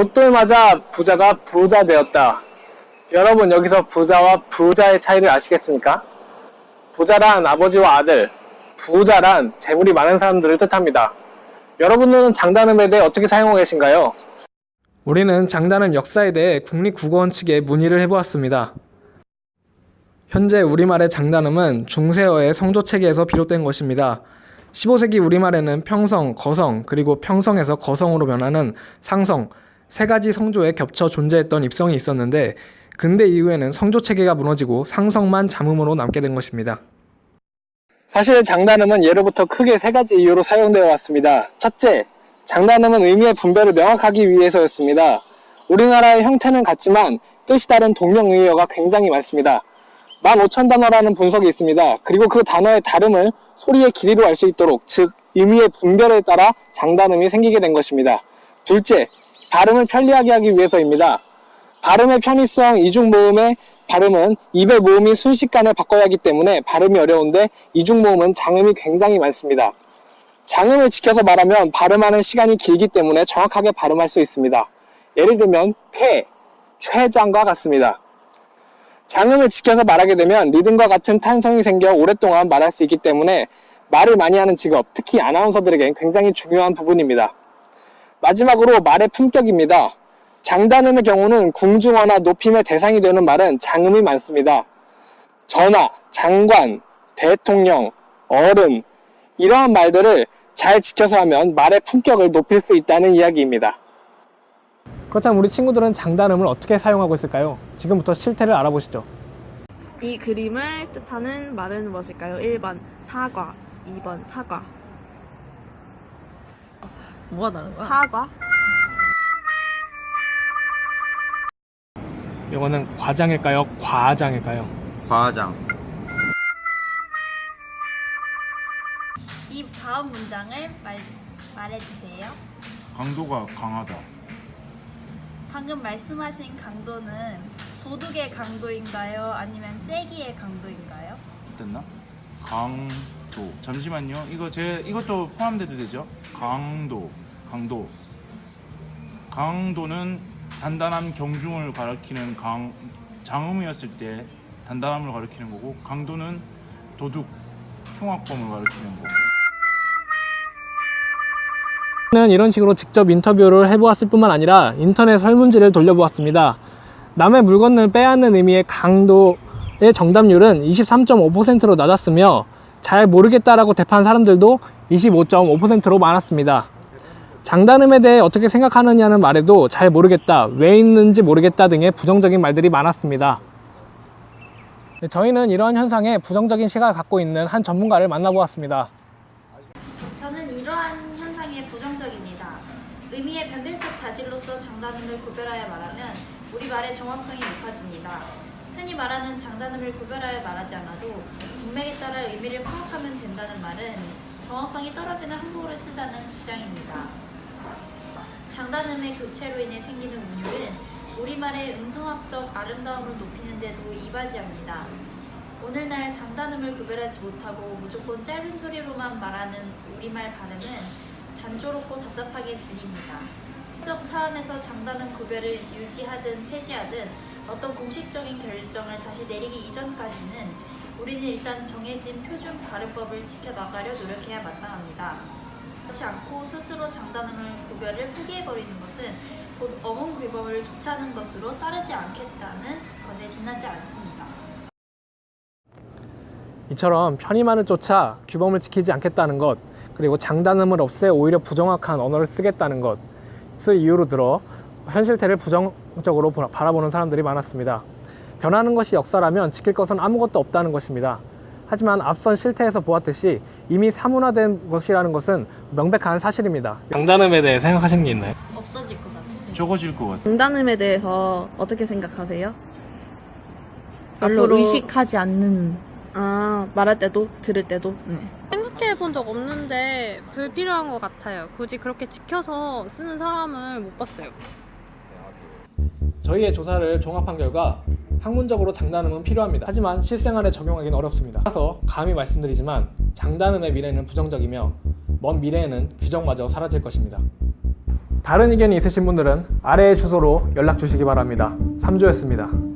로또에 맞아 부자가 부자 되었다. 여러분 여기서 부자와 부자의 차이를 아시겠습니까? 부자란 아버지와 아들, 부자란 재물이 많은 사람들을 뜻합니다. 여러분들은 장단음에 대해 어떻게 사용하고 계신가요? 우리는 장단음 역사에 대해 국립국어원 측에 문의를 해보았습니다. 현재 우리말의 장단음은 중세어의 성조체계에서 비롯된 것입니다. 15세기 우리말에는 평성, 거성, 그리고 평성에서 거성으로 변하는 상성, 세 가지 성조에 겹쳐 존재했던 입성이 있었는데 근대 이후에는 성조 체계가 무너지고 상성만 잠음으로 남게 된 것입니다. 사실 장단음은 예로부터 크게 세 가지 이유로 사용되어 왔습니다. 첫째, 장단음은 의미의 분별을 명확하기 위해서였습니다. 우리나라의 형태는 같지만 뜻이 다른 동명의어가 굉장히 많습니다. 15,000단어라는 분석이 있습니다. 그리고 그 단어의 다름을 소리의 길이로 알 수 있도록, 즉, 의미의 분별에 따라 장단음이 생기게 된 것입니다. 둘째, 발음을 편리하게 하기 위해서입니다. 발음의 편의성, 이중 모음의 발음은 입의 모음이 순식간에 바꿔야 하기 때문에 발음이 어려운데 이중 모음은 장음이 굉장히 많습니다. 장음을 지켜서 말하면 발음하는 시간이 길기 때문에 정확하게 발음할 수 있습니다. 예를 들면 폐, 최장과 같습니다. 장음을 지켜서 말하게 되면 리듬과 같은 탄성이 생겨 오랫동안 말할 수 있기 때문에 말을 많이 하는 직업, 특히 아나운서들에겐 굉장히 중요한 부분입니다. 마지막으로 말의 품격입니다. 장단음의 경우는 궁중어나 높임의 대상이 되는 말은 장음이 많습니다. 전하, 장관, 대통령, 어른 이러한 말들을 잘 지켜서 하면 말의 품격을 높일 수 있다는 이야기입니다. 그렇다면 우리 친구들은 장단음을 어떻게 사용하고 있을까요? 지금부터 실태를 알아보시죠. 이 그림을 뜻하는 말은 무엇일까요? 1번 사과, 2번 사과. 뭐가 다른 거야? 사과? 이거는 과장일까요? 과장일까요? 과장 이 다음 문장을 말, 말해주세요. 강도가 강하다. 방금 말씀하신 강도는 도둑의 강도인가요? 아니면 세기의 강도인가요? 됐나? 강 도. 잠시만요. 이거 제 이것도 포함돼도 되죠? 강도. 강도. 강도는 단단한 경중을 가리키는 강 장음이었을 때 단단함을 가리키는 거고 강도는 도둑 흉악범을 가리키는 거. 는 이런 식으로 직접 인터뷰를 해보았을 뿐만 아니라 인터넷 설문지를 돌려보았습니다. 남의 물건을 빼앗는 의미의 강도의 정답률은 23.5%로 낮았으며 잘 모르겠다라고 대답한 사람들도 25.5%로 많았습니다. 장단음에 대해 어떻게 생각하느냐는 말에도 잘 모르겠다, 왜 있는지 모르겠다 등의 부정적인 말들이 많았습니다. 네, 저희는 이러한 현상에 부정적인 시각을 갖고 있는 한 전문가를 만나보았습니다. 저는 이러한 현상에 부정적입니다. 의미의 변별적 자질로서 장단음을 구별하여 말하면 우리 말의 정확성이 높아집니다. 흔히 말하는 장단음을 구별하여 말하지 않아도 문맥에 따라 의미를 파악하면 된다는 말은 정확성이 떨어지는 한국어를 쓰자는 주장입니다. 장단음의 교체로 인해 생기는 운율은 우리말의 음성학적 아름다움을 높이는 데도 이바지합니다. 오늘날 장단음을 구별하지 못하고 무조건 짧은 소리로만 말하는 우리말 발음은 단조롭고 답답하게 들립니다. 특정 차원에서 장단음 구별을 유지하든 폐지하든 어떤 공식적인 결정을 다시 내리기 이전까지는 우리는 일단 정해진 표준 발음법을 지켜나가려 노력해야 마땅합니다. 그렇지 않고 스스로 장단음을 구별을 포기해버리는 것은 곧 어문 규범을 귀찮은 것으로 따르지 않겠다는 것에 지나지 않습니다. 이처럼 편의만을 쫓아 규범을 지키지 않겠다는 것, 그리고 장단음을 없애 오히려 부정확한 언어를 쓰겠다는 것 을 이유로 들어 현실태를 부정적으로 바라보는 사람들이 많았습니다. 변하는 것이 역사라면 지킬 것은 아무것도 없다는 것입니다. 하지만 앞선 실태에서 보았듯이 이미 사문화된 것이라는 것은 명백한 사실입니다. 장단음에 대해 생각하시는 게 있나요? 없어질 것 같으세요? 적어질 것 같아. 장단음에 대해서 어떻게 생각하세요? 별로 앞으로- 의식하지 않는 아, 말할 때도, 들을 때도. 네. 생각해 본적 없는데 불필요한 것 같아요. 굳이 그렇게 지켜서 쓰는 사람을 못 봤어요. 저희의 조사를 종합한 결과 학문적으로 장단음은 필요합니다. 하지만 실생활에 적용하기는 어렵습니다. 따라서 감히 말씀드리지만 장단음의 미래는 부정적이며 먼 미래에는 규정마저 사라질 것입니다. 다른 의견이 있으신 분들은 아래의 주소로 연락 주시기 바랍니다. 3조였습니다.